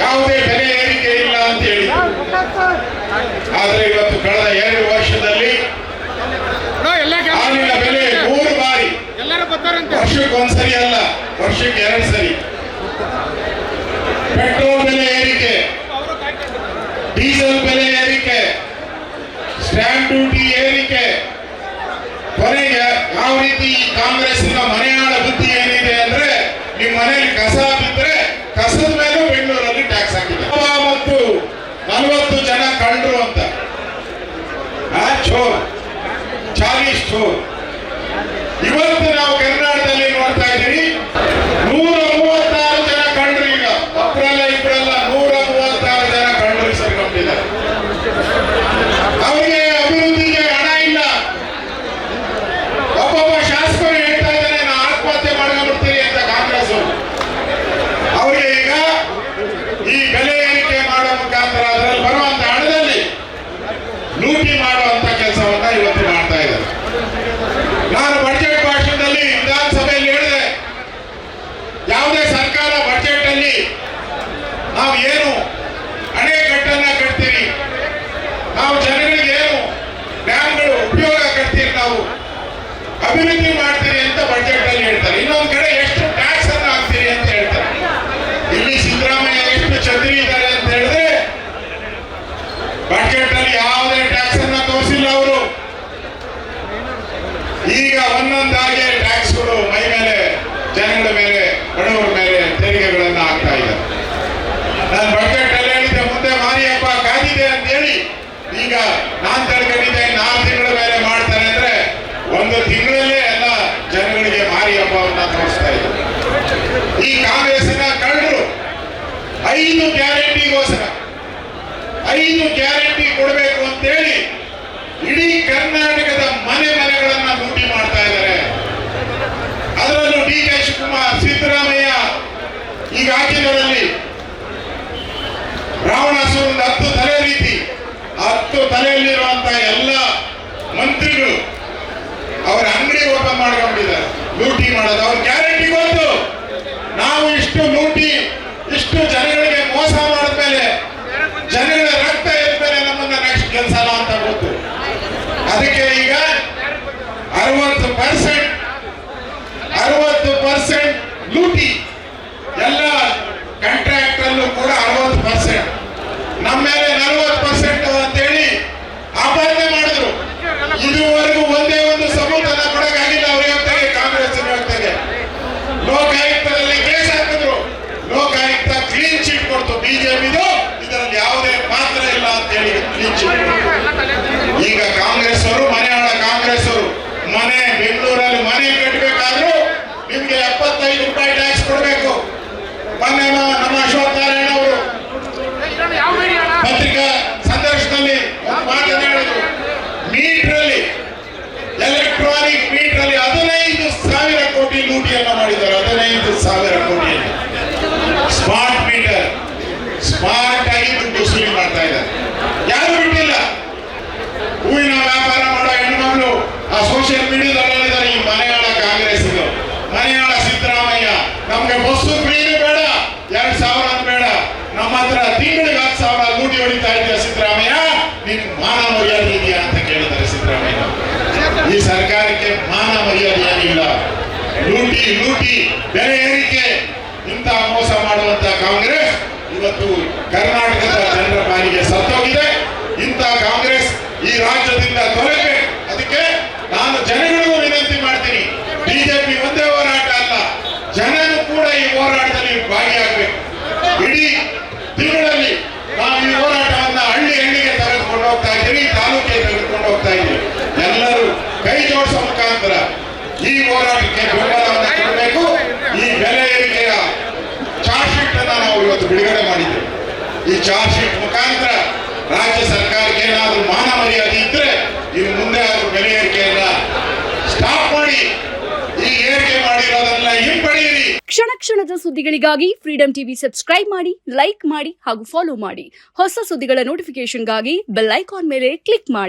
ಯಾವುದೇ ಬೆಲೆ ಏರಿಕೆ ಇಲ್ಲ ಅಂತ ಹೇಳಿ. ಆದ್ರೆ ಇವತ್ತು ಕಳೆದ ಎರಡು ವರ್ಷದಲ್ಲಿ ಹಾಲಿನ ಬೆಲೆ ಮೂರು ಬಾರಿ. ವರ್ಷಕ್ಕೆ ಒಂದ್ಸರಿ ಅಲ್ಲ ವರ್ಷಕ್ಕೆ ಎರಡು ಸರಿ. ಪೆಟ್ರೋಲ್ ಬೆಲೆ ಏರಿಕೆ ಡೀಸೆಲ್ ಬೆಲೆ ಏರಿಕೆ ಸ್ಟ್ಯಾಂಪ್ ಡ್ಯೂಟಿ ಏರಿಕೆ. ಕೊನೆಗೆ ಯಾವ ರೀತಿ ಈ ಕಾಂಗ್ರೆಸ್ನ ಮನೆಯಾಳ ಬುದ್ಧಿ ಏನಿದೆ ಅಂದ್ರೆ ನಿಮ್ಮ ಮನೆಯಲ್ಲಿ ಕಸ ಬಿದ್ದರೆ ಕಸದ ಮೇಲೂ ಕಳ್ಳರು ಅಂತ. ಚೋರ್. ಚಾಲೀಸ್ ಚೋರ್ ಇವತ್ತು ನಾವು ಕರ್ನಾಟಕದಲ್ಲಿ ನೋಡ್ತಾ ಇದ್ದೀವಿ ನೂರ ಮೂವತ್ತಾರು ಜನ ಕಂಡ್ರು ಈಗ ಒಬ್ಬರಲ್ಲ ಇಬ್ಬರಲ್ಲ ನೂರ ಮೂವತ್ತಾರು ಜನ ಕಂಡ್ರು ಸೇರ್ಕೊಂಡಿದ್ದಾರೆ ಅವರಿಗೆ ಅಭಿವೃದ್ಧಿಗೆ ಹಣ ಇಲ್ಲ ಒಬ್ಬೊಬ್ಬ ಶಾಸಕರು ಹೇಳ್ತಾ ಇದ್ದಾರೆ ನಾನು ಆತ್ಮಹತ್ಯೆ ಮಾಡ್ಕೊಂಡ್ಬಿಡ್ತೀನಿ ಅಂತ ಕಾಂಗ್ರೆಸ್ ಅವರಿಗೆ ಈಗ ಈ ಬೆಲೆ ಏರಿಕೆ ಮಾಡುವ ಮುಖಾಂತರ ಅದರಲ್ಲಿ ಬರುವಂತ ಹಣದಲ್ಲಿ ಲೂಟಿ ಮಾಡುವಂತ ಕೆಲಸವನ್ನ ಇವತ್ತು ಮಾಡ್ತಾ ಇದ್ದಾರೆ ನಾನು ಬಜೆಟ್ ಭಾಷಣದಲ್ಲಿ ವಿಧಾನಸಭೆಯಲ್ಲಿ ಹೇಳಿದೆ ಯಾವುದೇ ಸರ್ಕಾರ ಬಜೆಟ್ ಅಲ್ಲಿ ನಾವು ಏನು ಅಣೆಕಟ್ಟನ್ನ ಕಟ್ತೀರಿ? ನಾವು ಜನಗಳಿಗೆ ಏನು ಡ್ಯಾಮ್ಗಳು ಉಪಯೋಗ ಕಟ್ತೀರಿ ನಾವು? ಅಭಿವೃದ್ಧಿ ಮಾಡ್ತೀರಿ ಅಂತ ಬಜೆಟ್ ಅಲ್ಲಿ ಹೇಳ್ತಾರೆ. ಇನ್ನೊಂದು ಕಡೆ ಎಷ್ಟು ಟ್ಯಾಕ್ಸ್ ಅನ್ನು ಹಾಕ್ತೀರಿ ಅಂತ ಹೇಳ್ತಾರೆ. ಇಲ್ಲಿ ಸಿದ್ದರಾಮಯ್ಯ ಎಷ್ಟು ಚದುರಿ ಇದ್ದಾರೆ ಅಂತ ಹೇಳಿದ್ರೆ ಬಜೆಟ್ ಅಲ್ಲಿ ಯಾವುದೇ ಟ್ಯಾಕ್ಸ್ ಅನ್ನ ತೋರಿಸಿಲ್ಲ ಅವರು. ಈಗ ಒಂದೊಂದಾಗಿ ಟ್ಯಾಕ್ಸ್ಗಳು ಮೈ ಮೇಲೆ ಜನಗಳ ಮೇಲೆ ಬಡವರ ಮೇಲೆ ತೆರಿಗೆಗಳನ್ನು ಹಾಕ್ತಾ ಇದ್ದಾರೆ ನಾನು ಬಜೆಟ್ ಅಲ್ಲಿ ಹೇಳಿದ್ದೆ ಮುಂದೆ ಮಾರಿ ಹಬ್ಬ ಕಾದಿದೆ ಅಂತ ಹೇಳಿ ಈಗ ನಾನ್ ತಿಳ್ಕೊಂಡಿದ್ದೆ ನಾಲ್ಕು ತಿಂಗಳ ಮೇಲೆ ಮಾಡ್ತಾರೆ ಅಂದ್ರೆ ಒಂದು ತಿಂಗಳಲ್ಲೇ ಎಲ್ಲ ಜನಗಳಿಗೆ ಮಾರಿ ಹಬ್ಬವನ್ನ ತೋರಿಸ್ತಾ ಇದ್ದಾರೆ ಈ ಕಾಂಗ್ರೆಸ್ನ ಕಳ್ಳರು. ಐದು ಗ್ಯಾರಂಟಿಗೋಸ್ಕರ ಐದು ಗ್ಯಾರಂಟಿ ಕೊಡಬೇಕು ಅಂತೇಳಿ ಇಡೀ ಕರ್ನಾಟಕದ ಮನೆ ಮನೆಗಳನ್ನ ಲೂಟಿ ಮಾಡ್ತಾ ಇದ್ದಾರೆ. ಅದರಲ್ಲೂ ಡಿ ಕೆ ಶಿವಕುಮಾರ್, ಸಿದ್ದರಾಮಯ್ಯ, ಈಗ ಹಾಕಿದವರಲ್ಲಿ ರಾವಣಾಸುರನ ಹತ್ತು ತಲೆ ರೀತಿ, ಹತ್ತು ತಲೆಯಲ್ಲಿರುವಂತಹ ಎಲ್ಲ ಮಂತ್ರಿಗಳು ಅವರ ಅಂಗಡಿ ಓಪನ್ ಮಾಡ್ಕೊಂಡಿದ್ದಾರೆ, ಲೂಟಿ ಮಾಡೋದು. ಅವ್ರ ಅದಕ್ಕೆ ಈಗ ಅರವತ್ತು ಪರ್ಸೆಂಟ್ ಅರವತ್ತು ಪರ್ಸೆಂಟ್ ಲೂಟಿ. ಎಲ್ಲ ಕಾಂಟ್ರಾಕ್ಟ್ ಅಲ್ಲೂ ಕೂಡ ಅರವತ್ತು ಪರ್ಸೆಂಟ್ ನಮ್ಮ ಹೊಡಿತಾ ಇದೆಯಾ ಸಿದ್ದರಾಮಯ್ಯ? ನಿನ್ ಮಾನ ಮರ್ಯಾದೆ ಇದೆಯಾ ಅಂತ ಕೇಳಿದ್ದಾರೆ ಸಿದ್ದರಾಮಯ್ಯ. ಈ ಸರ್ಕಾರಕ್ಕೆ ಮಾನ ಮರ್ಯಾದೆ ಏನಿಲ್ಲ ಲೂಟಿ ಲೂಟಿ, ಬೆಲೆ ಏರಿಕೆ. ಮೋಸ ಮಾಡುವಂತ ಕಾಂಗ್ರೆಸ್ ಇವತ್ತು ಕರ್ನಾಟಕದ ಜನರ ಪಾಲಿಗೆ ಸತ್ತೋಗಿದೆ. ಇಂತ ಕಾಂಗ್ರೆಸ್ ಈ ರಾಜ್ಯದಿಂದ ತೊಲಗಬೇಕು ಅದಕ್ಕೆ ನಾನು ಜನಗಳಿಗೂ ಈ ಹೋರಾಟಕ್ಕೆ ಬೆಂಬಲವನ್ನು ಕೊಡಬೇಕು. ಈ ಬೆಲೆ ಏರಿಕೆಯ ಚಾರ್ಜ್ ಶೀಟ್ ಅನ್ನ ನಾವು ಇವತ್ತು ಬಿಡುಗಡೆ ಮಾಡಿದ್ದೇವೆ ಈ ಚಾರ್ಜ್ ಶೀಟ್ ಮುಖಾಂತರ ರಾಜ್ಯ ಸರ್ಕಾರಕ್ಕೆ ಏನಾದರೂ ಮಾನ ಮರ್ಯಾದೆ ಇದ್ರೆ ಇನ್ನು ಮುಂದೆ ಆದ್ರೂ ಬೆಲೆ ಏರಿಕೆಯನ್ನ ಸ್ಟಾಪ್ ಮಾಡಿ, ಈ ಏರಿಕೆ ಮಾಡಿರೋದನ್ನ ಹಿಂಪಡೆಯಿರಿ. ಕ್ಷಣ ಕ್ಷಣದ ಸುದ್ದಿಗಳಿಗಾಗಿ ಫ್ರೀಡಂ ಟಿವಿ ಸಬ್ಸ್ಕ್ರೈಬ್ ಮಾಡಿ ಲೈಕ್ ಮಾಡಿ ಹಾಗೂ ಫಾಲೋ ಮಾಡಿ. ಹೊಸ ಸುದ್ದಿಗಳ ನೋಟಿಫಿಕೇಶನ್ಗಾಗಿ ಬೆಲ್ ಐಕಾನ್ ಮೇಲೆ ಕ್ಲಿಕ್ ಮಾಡಿ.